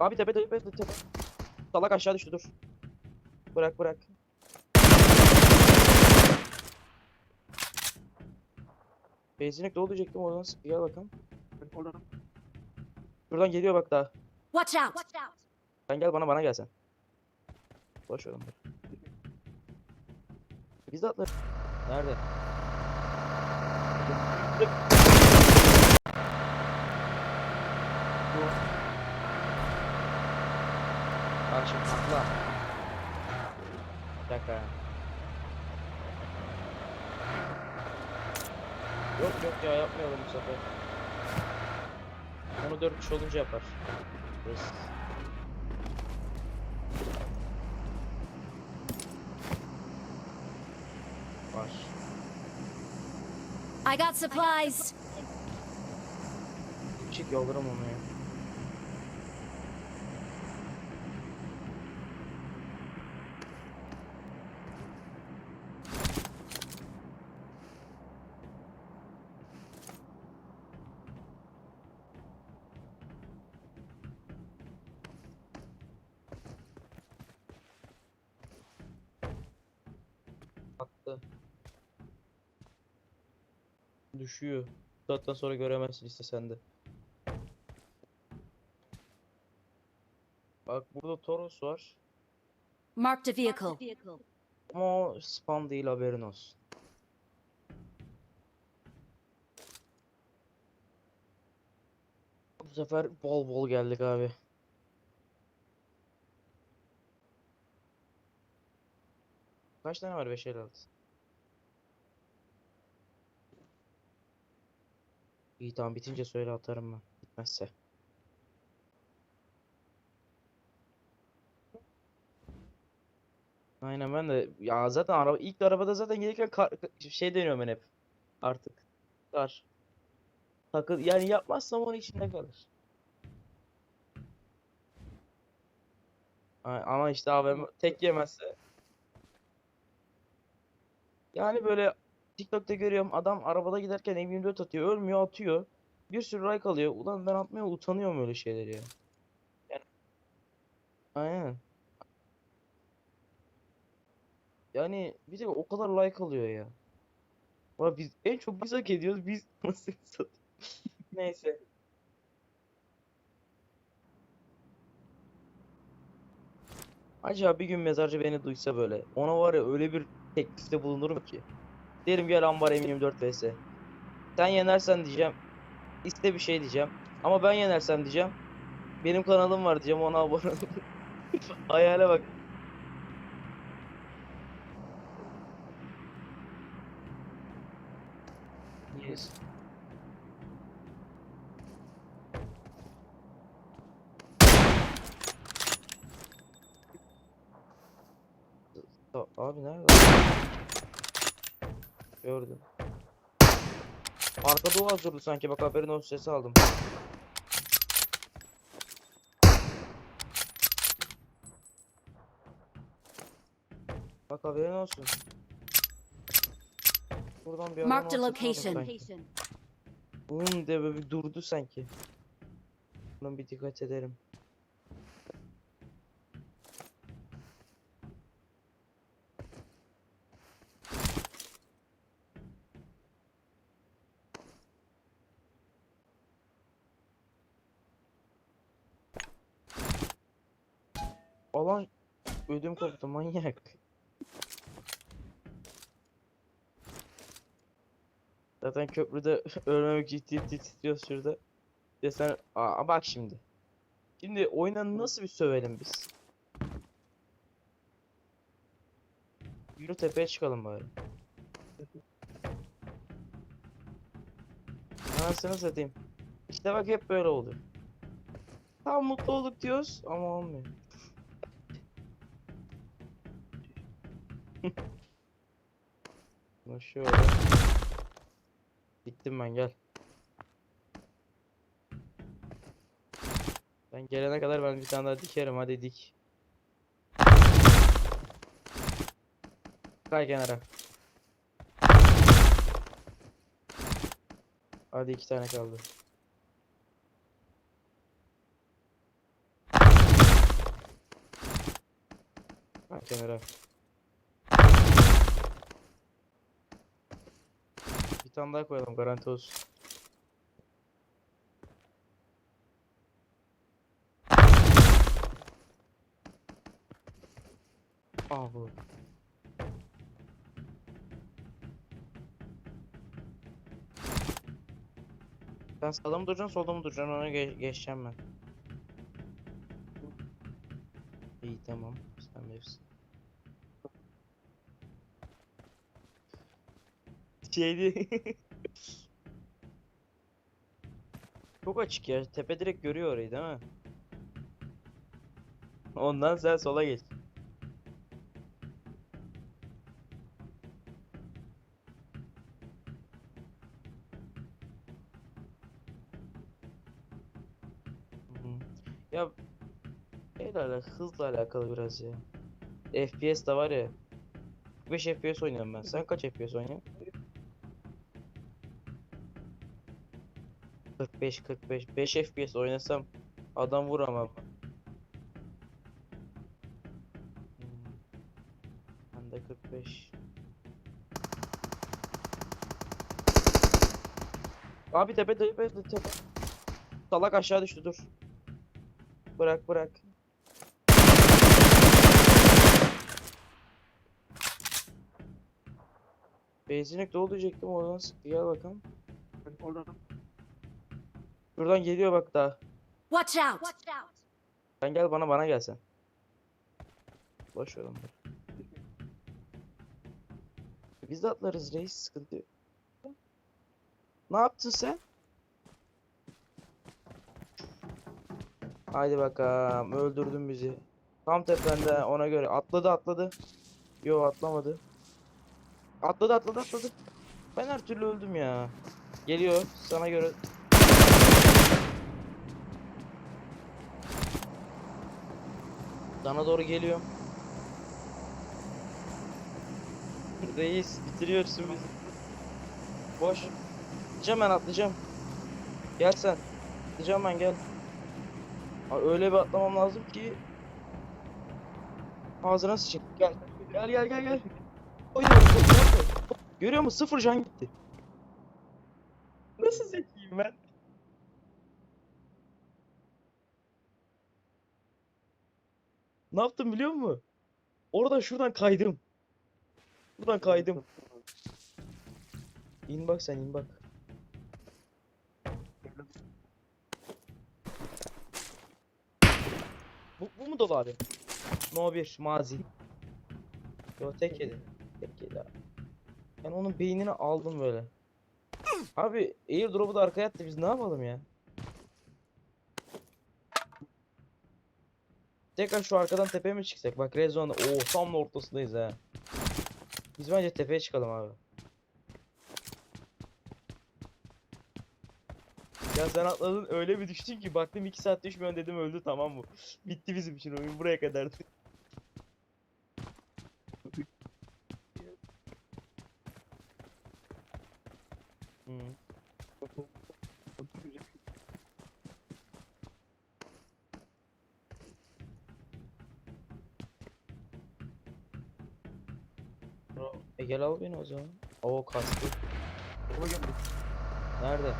Abi tepe tepe tepe. tepe. Salak aşağı düştü dur. Bırak bırak. Benzinlik dolu diyecektim oradan sık gel bakalım. Oradan. Şuradan geliyor bak daha. Watch out! Sen gel bana bana gel sen. Boş ver. Biz de atlarız. Nerede? Bu. Şimdi atla. Bir dakika. Yok yok ya yapmayalım bu sefer. Onu dört kişi olunca yapar. Yes. Var. I got supplies! Çık yollarım onu ya. Attı. Düşüyor. Saatten sonra göremezsin istesen de. Bak burada Toros var. Marked a vehicle. Ama o spam değil haberin olsun. Bu sefer bol bol geldik abi. Kaç tane var 556? İyi tamam bitince söyle atarım ben. Bitmezse. Aynen ben de ya zaten araba ilk arabada zaten gelirken kar, şey deniyorum ben hep artık. Kar. Takıl yani yapmazsam onun içinde kalır. Ama işte abi tek yemezse. Yani böyle TikTok'ta görüyorum adam arabada giderken M24 atıyor. Ölmüyor atıyor. Bir sürü like alıyor. Ulan ben atmaya utanıyorum öyle şeyleri ya. Yani. Aynen. Yani bir de o kadar like alıyor ya. Valla biz en çok biz hak ediyoruz. Biz nasıl satayım. Neyse. Acaba bir gün mezarcı beni duysa böyle. Ona var ya öyle bir teklifte bulunurum ki. Derim gel ambar M24 vs. Sen yenersen diyeceğim. İste bir şey diyeceğim. Ama ben yenersem diyeceğim. Benim kanalım var diyeceğim ona abone ol. Hayale bak. Yes. A- Abi nerede? Gördüm. Arkada o hazırdı sanki bak haberin olsun sesi aldım. Bak haberin olsun. Buradan bir alsın aldım location. diye böyle bir durdu sanki. Buna bir dikkat ederim. Koptu manyak. Zaten köprüde ölmemek ciddi ciddi titriyoruz şurada. Ya sen Aa, bak şimdi. Şimdi oyuna nasıl bir sövelim biz? Yürü tepeye çıkalım bari. Anasını satayım. İşte bak hep böyle oluyor. Tam mutlu olduk diyoruz ama olmuyor. Şunu şöyle. Gittim ben gel. Ben gelene kadar ben bir tane daha dikerim hadi dik. Kay kenara. Hadi iki tane kaldı. Kay kenara. Tane daha koyalım garanti olsun. Aa bu. Sen sağda mı duracaksın solda mı duracaksın ona ge- geçeceğim ben. Şeydi. Çok açık ya. Tepe direkt görüyor orayı değil mi? Ondan sen sola geç. Ya şeyle alakalı, hızla alakalı biraz ya. FPS de var ya. 5 FPS oynuyorum ben. Sen kaç FPS oynuyorsun? 45 45 5 FPS oynasam adam vuramam. Hmm. Ben de 45. Abi tepe tepe tepe. Salak aşağı düştü dur. Bırak bırak. Benzinlik dolu diyecektim oradan sıktı gel bakalım. Orada adam. Şuradan geliyor bak daha. Watch out! Sen gel bana bana gel sen. Boş ver onları. Biz de atlarız reis sıkıntı yok. Ne yaptın sen? Haydi bakalım öldürdün bizi. Tam tepende ona göre atladı atladı. Yo atlamadı. Atladı atladı atladı. Ben her türlü öldüm ya. Geliyor sana göre. Sana doğru geliyor. Reis bitiriyorsun bizi. Boş. Atlayacağım ben atlayacağım. Gel sen. Atlayacağım ben gel. Aa, öyle bir atlamam lazım ki. Ağzına sıçayım. Gel. Gel gel gel gel. Oy, oy, oy, oy, oy. Görüyor musun? Sıfır can gitti. Nasıl zekiyim ben? Ne yaptım biliyor musun? Oradan şuradan kaydım. Buradan kaydım. İn bak sen in bak. Bu, bu mu dolu abi? No 1 mazi. Yo tek yedi. Tek yedi abi. Ben onun beynini aldım böyle. Abi airdrop'u da arkaya attı biz ne yapalım ya? Tekrar şu arkadan tepeye mi çıksak? Bak red zone'da. Oo tam da ortasındayız ha. Biz bence tepeye çıkalım abi. Ya sen atladın öyle bir düştün ki baktım 2 saat düşmüyorsun dedim öldü tamam mı? Bitti bizim için oyun buraya kadardı. Hı. Gel al beni o zaman. Sola geldi. Nerede?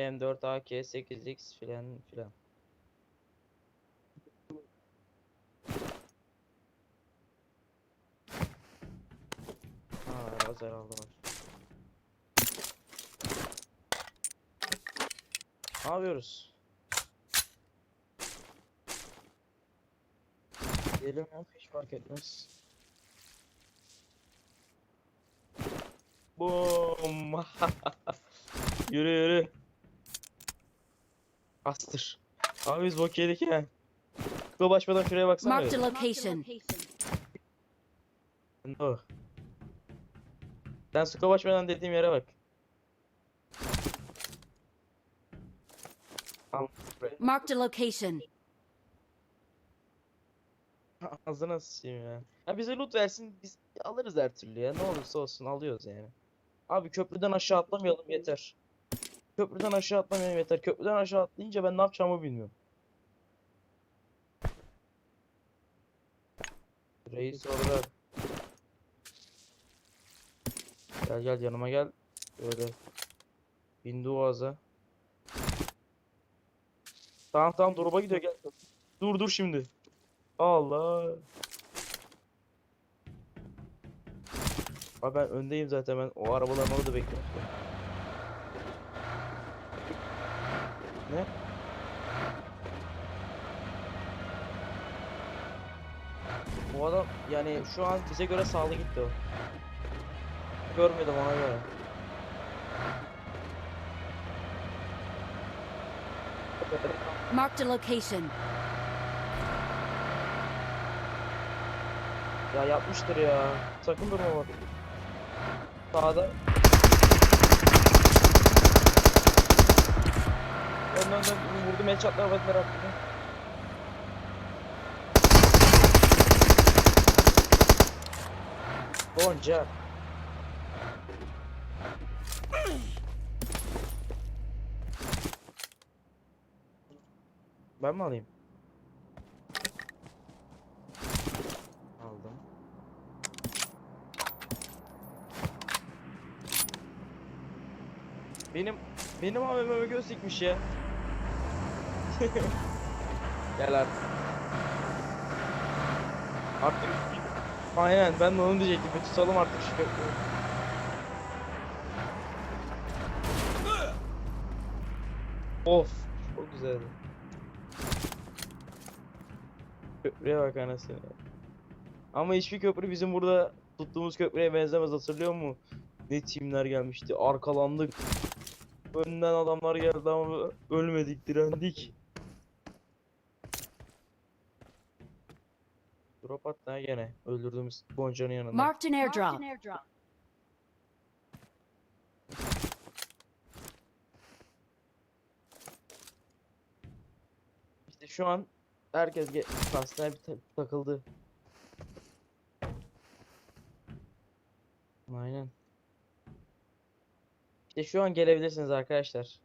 M4 AK 8X filan filan. Ha, lazer aldılar. Ne yapıyoruz? Diyelim ya hiç fark etmez. Boom. yürü yürü. Astır. Abi biz bok yedik ya. Kılabaşmadan şuraya baksana. Bir. a location. No. Sen suka başmadan dediğim yere bak. Marked a location. Ağzına sıçayım ya. Ya bize loot versin biz alırız her türlü ya. Ne olursa olsun alıyoruz yani. Abi köprüden aşağı atlamayalım yeter. Köprüden aşağı atlamayalım yeter. Köprüden aşağı atlayınca ben ne yapacağımı bilmiyorum. Reis orada. Gel gel yanıma gel. Öyle. Bindu ağza. Tamam tamam drop'a gidiyor gel. Dur dur şimdi. Allah. Abi ben öndeyim zaten ben o arabaların orada bekliyorum. Ne? Bu adam yani şu an bize göre sağlı gitti o. Görmedim ona göre. Marked a location. Ya yapmıştır ya. Sakın durma bak. Sağda. Dön dön dön. Vurdum headshotlar baklar attı. Gonca. Ben mi alayım? Aldım. Benim benim AVM'me göz dikmiş ya. Gel artık. Artık Aynen ben de onu diyecektim. Bir tutalım artık şu köprüyü. Of çok güzeldi. Köprüye bak anasını. Ama hiçbir köprü bizim burada tuttuğumuz köprüye benzemez hatırlıyor musun? Ne timler gelmişti arkalandık. Önden adamlar geldi ama ölmedik direndik. Drop attı ha gene öldürdüğümüz Gonca'nın yanında. Marked an airdrop. İşte şu an herkes hastaneye bir ta- takıldı. Aynen. İşte şu an gelebilirsiniz arkadaşlar.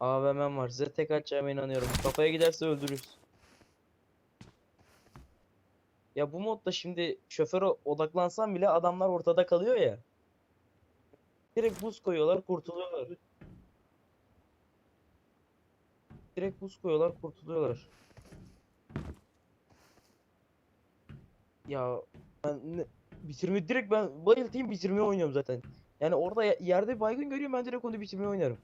AVM'm var. Size tek atacağıma inanıyorum. Kafaya giderse öldürürüz. Ya bu modda şimdi şoföre odaklansam bile adamlar ortada kalıyor ya. Direkt buz koyuyorlar, kurtuluyorlar. Direkt buz koyuyorlar, kurtuluyorlar. Ya ben ne, bitirme direkt ben bayıltayım bitirmeyi oynuyorum zaten. Yani orada ye- yerde baygın görüyorum ben direkt onu bitirmeyi oynarım.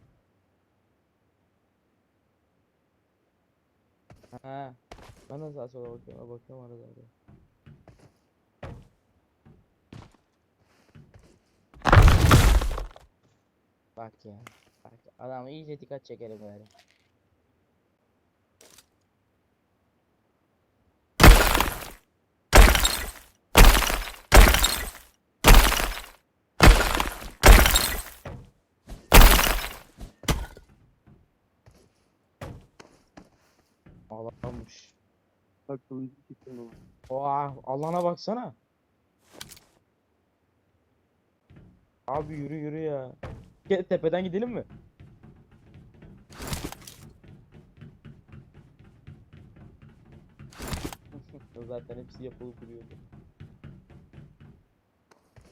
Ha. Ben de sağa sola bakıyorum, bakıyorum arada arada. Bak ya. Bak adam iyice dikkat çekelim böyle. Ağlamış. Bak kılıcı çektim ama. Oha Allah'ına baksana. Abi yürü yürü ya. Gel tepeden gidelim mi? Zaten hepsi yapılı duruyordu.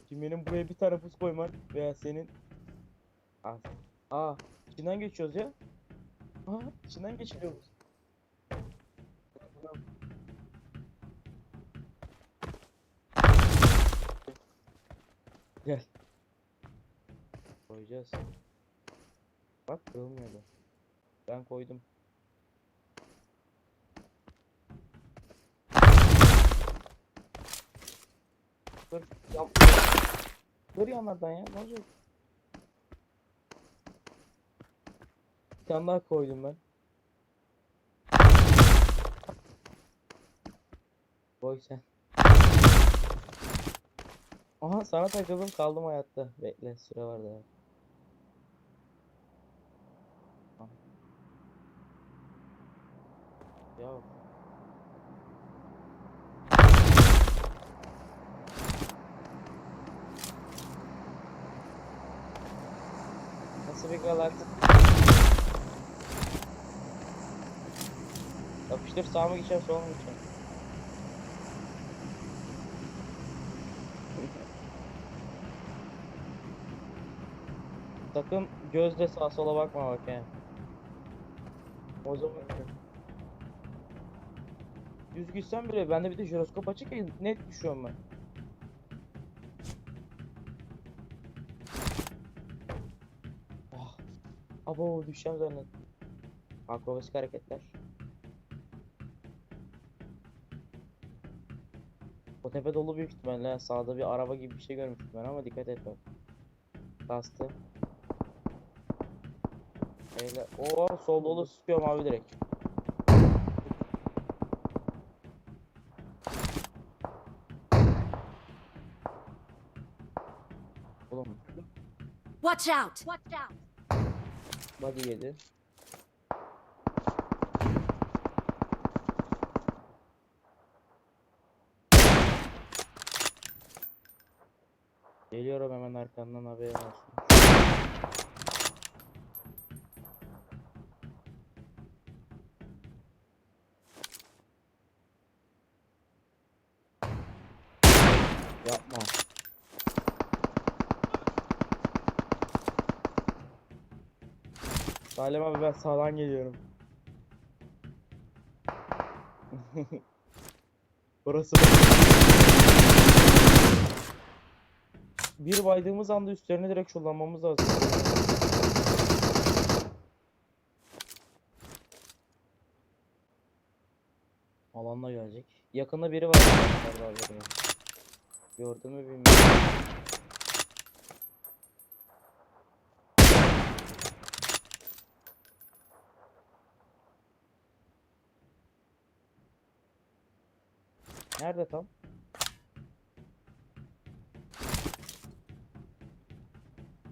Şimdi benim buraya bir tane buz koyman veya senin Aa, aa içinden geçiyoruz ya. Aa içinden geçiliyoruz. Koyacağız. Bak kırılmıyordu. Ben koydum. Dur yap. Dur yanlardan ya. Ne olacak? Bir tane daha koydum ben. Koy sen. Aha sana takıldım kaldım hayatta. Bekle süre var daha. Ya nasıl bir galaktik? Yapıştır sağa mı geçer sola mı geçer? Sakın gözle sağa sola bakma bak he. O zaman Düz gitsem bile bende bir de jiroskop açık ya net düşüyorum ben. Ah. Abo düşeceğim zannettim. Akrobasik hareketler. O tepe dolu büyük ihtimalle. Sağda bir araba gibi bir şey görmüştüm ben ama dikkat et bak. Bastı. Öyle. Oo sol dolu sıkıyorum abi direkt. Watch out! Watch out! body yedi. Geliyorum hemen arkandan haberin olsun. Salim abi ben sağdan geliyorum. Burası Bir baydığımız anda üstlerine direkt şullanmamız lazım. Alanla gelecek. Yakında biri var. Gördün mü bilmiyorum. Nerede tam?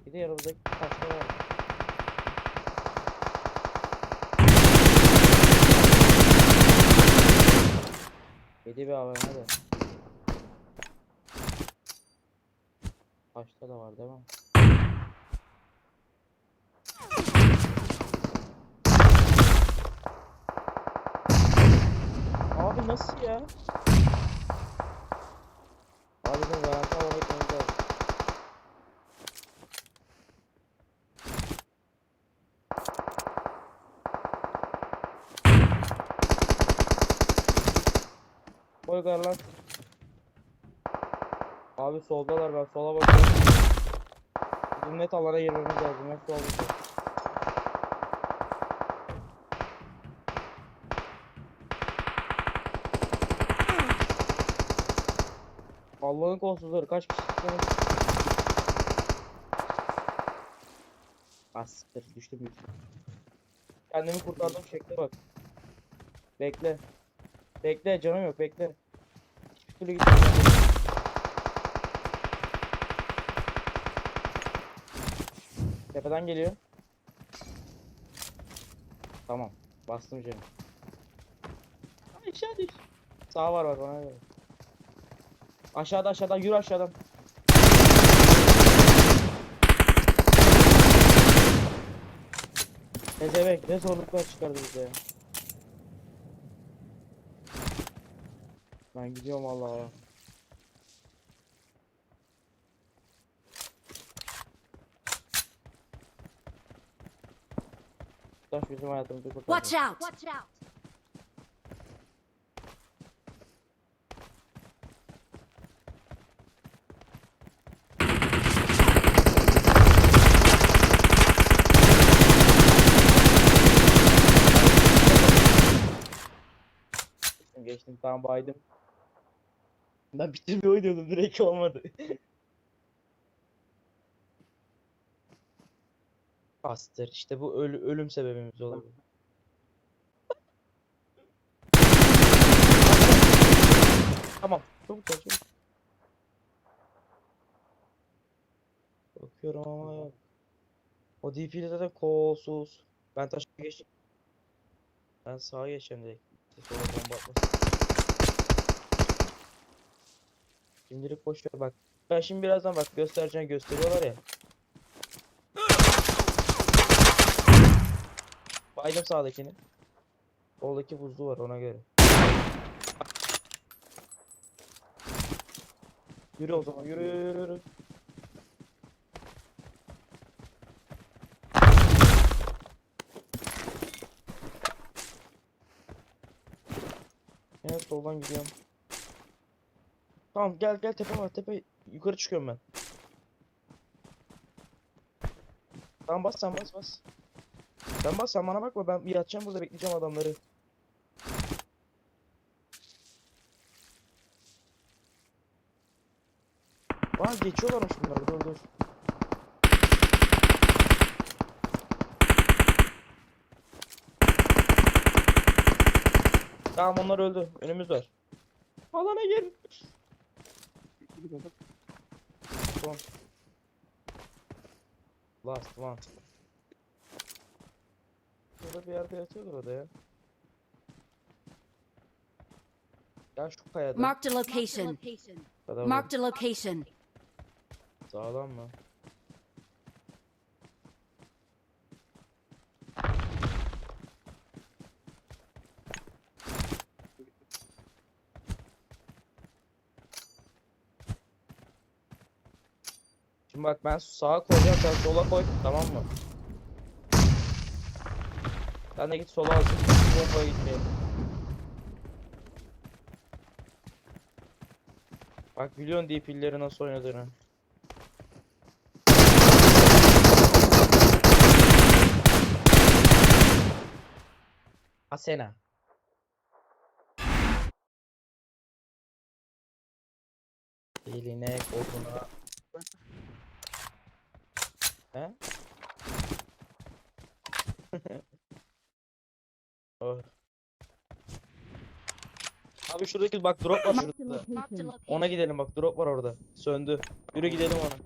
Bir de yanımızdaki taşta var. Yedi bir AVM de. Taşta da var değil mi? Abi nasıl ya? Abi bunu garanti alarak gitmemiz lazım. Gar lan. Abi soldalar ben sola bakıyorum. Bizim net alana girmemiz lazım. Net sol Allah'ın kolsuzları kaç kişi tutuyorsunuz? Az siktir düştüm bir. Kendimi kurtardım şekle bak. Bekle. Bekle canım yok bekle. Hiçbir türlü gitmeyeceğim. Tepeden geliyor. Tamam. Bastım canım. Aşağı düş. Sağ var bak bana göre. Aşağıda aşağıdan yürü aşağıdan. Pezevenk ne zorluklar çıkardı bize ya. Ben gidiyorum Allah'a. Taş bizim hayatımızı kurtardı. Watch out! Watch out! Geçtim, tamam baydım. Ben bitirmeyi oynuyordum direkt olmadı. Astır işte bu ölü- ölüm sebebimiz olabilir. Tamam çabuk gel çabuk. Bakıyorum ama yok. O DP'li zaten kolsuz. Ben taşa geçtim. Ben sağa geçeceğim direkt. Sonra bomba atmasın. Şimdilik boş ver bak. Ben şimdi birazdan bak göstereceğim gösteriyorlar ya. Baydım sağdakini. Soldaki buzlu var ona göre. Yürü o zaman yürü yürü yürü. Evet soldan gidiyorum. Tamam gel gel tepe var tepe yukarı çıkıyorum ben. Tamam bas sen bas bas. Sen bas sen bana bakma ben yatacağım burada bekleyeceğim adamları. Aa geçiyorlarmış bunlar dur dur. Tamam onlar öldü. Önümüz var. Alana gel. Bir. Son. Last one. Burada bir yerde yatıyordur o da ya. Ya şu kayada. Marked a location. Marked a location. Sağlam mı? Şimdi bak ben sağa koyacağım sen sola koy tamam mı? Sen de git sola al. Bomba gitmeyelim. Bak biliyorsun DP'leri nasıl oynadığını. Asena. Eline koluna. He? oh. Abi şuradaki bak drop var şurada. Ona gidelim bak drop var orada. Söndü. Yürü gidelim ona.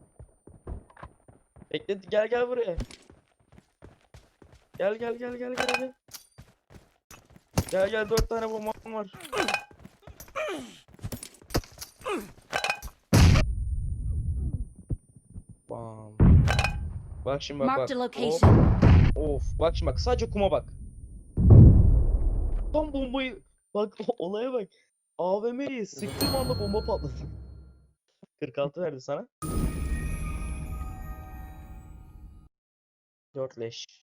Bekle gel gel buraya. Gel gel gel gel gel gel. Gel gel dört tane bombam var. Bam. Bak şimdi bak bak. Location. Of bak şimdi bak sadece kuma bak. Tam bombayı bak olaya bak. AVM'yi sıktığım anda bomba patladı. 46 verdi sana. 4 leş.